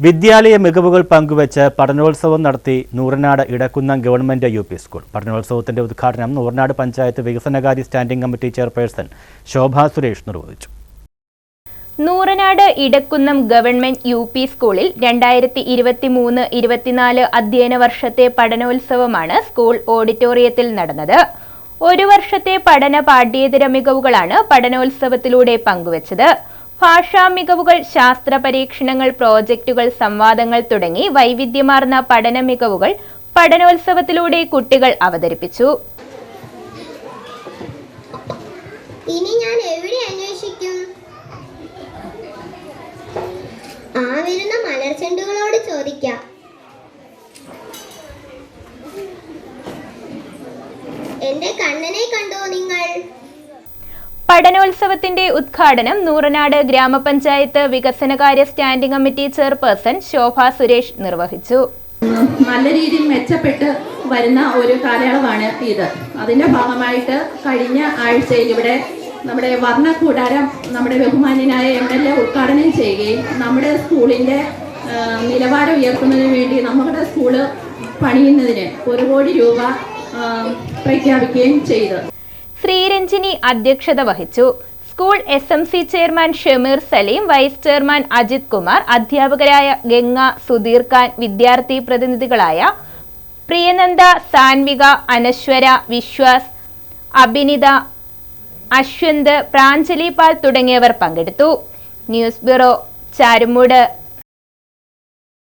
വിദ്യാലയ മികവുകൾ പങ്കുവച്ച് പഠനോത്സവം നടത്തി Nooranad Edakkunna government U P school. പഠനോത്സവത്തിന്റെ ഉദ്ഘാടനം നൂറനാട് പഞ്ചായത്ത് വികസനകാര്യ standing committee chairperson Shobha Suresh നിർവഹിച്ചു. Nooranad Edakkunnam government U P സ്കൂളിൽ രണ്ടായിരത്തി ഇരുപത്തി മൂന്ന് ഇരുപത്തിനാല് അധ്യയന വർഷത്തെ പഠനോത്സവമാണ് സ്കൂൾ ഓഡിറ്റോറിയത്തിൽ നടന്നത്. ഒരു വർഷത്തെ പഠന പാഠ്യേതര മികവുകളാണ് പഠനോത്സവത്തിലൂടെ പങ്കുവച്ചത്. ഭാഷാ മികവുകൾ ശാസ്ത്ര പരീക്ഷണങ്ങൾ പ്രോജക്റ്റുകൾ സംവാദങ്ങൾ തുടങ്ങി വൈവിധ്യമാർന്ന പഠന മികവുകൾ പഠനോത്സവത്തിലൂടെ കുട്ടികൾ അവതരിപ്പിച്ചു. ഇനി ഞാൻ എവിടെ അന്വേഷിക്കും? ആ വരുന്ന ചോദിക്കാം. എന്റെ കണ്ണനെ കണ്ടോ നിങ്ങൾ പഠനോത്സവത്തിന്റെ ഉദ്ഘാടനം നൂറനാട് ഗ്രാമപഞ്ചായത്ത് വികസനകാര്യ standing committee chairperson Shobha Suresh നിർവഹിച്ചു. നല്ല രീതിയിൽ മെച്ചപ്പെട്ട് വരുന്ന ഒരു കാലയളവാണ് ഇത്. അതിന്റെ ഭാഗമായിട്ട് കഴിഞ്ഞ ആഴ്ചയിൽ ഇവിടെ നമ്മുടെ വർണ കൂടാരം നമ്മുടെ ബഹുമാന്യനായ എം എൽ എ ഉദ്ഘാടനം ചെയ്യുകയും നമ്മുടെ സ്കൂളിന്റെ നിലവാരം ഉയർത്തുന്നതിന് വേണ്ടി നമ്മുടെ സ്കൂൾ പണിയുന്നതിന് ഒരു കോടി രൂപ പ്രഖ്യാപിക്കുകയും ചെയ്തു. ശ്രീരഞ്ജിനി അധ്യക്ഷത വഹിച്ചു. School S M C chairman Shameer Saleem vice chairman Ajith Kumar അധ്യാപകരായ ഗംഗ സുധീർ ഖാൻ വിദ്യാർത്ഥി പ്രതിനിധികളായ പ്രിയനന്ദ സാൻവിക അനശ്വര വിശ്വാസ് അഭിനിത അശ്വന്ത് പ്രാഞ്ജലി പാൽ തുടങ്ങിയവർ പങ്കെടുത്തു. News bureau Charummood.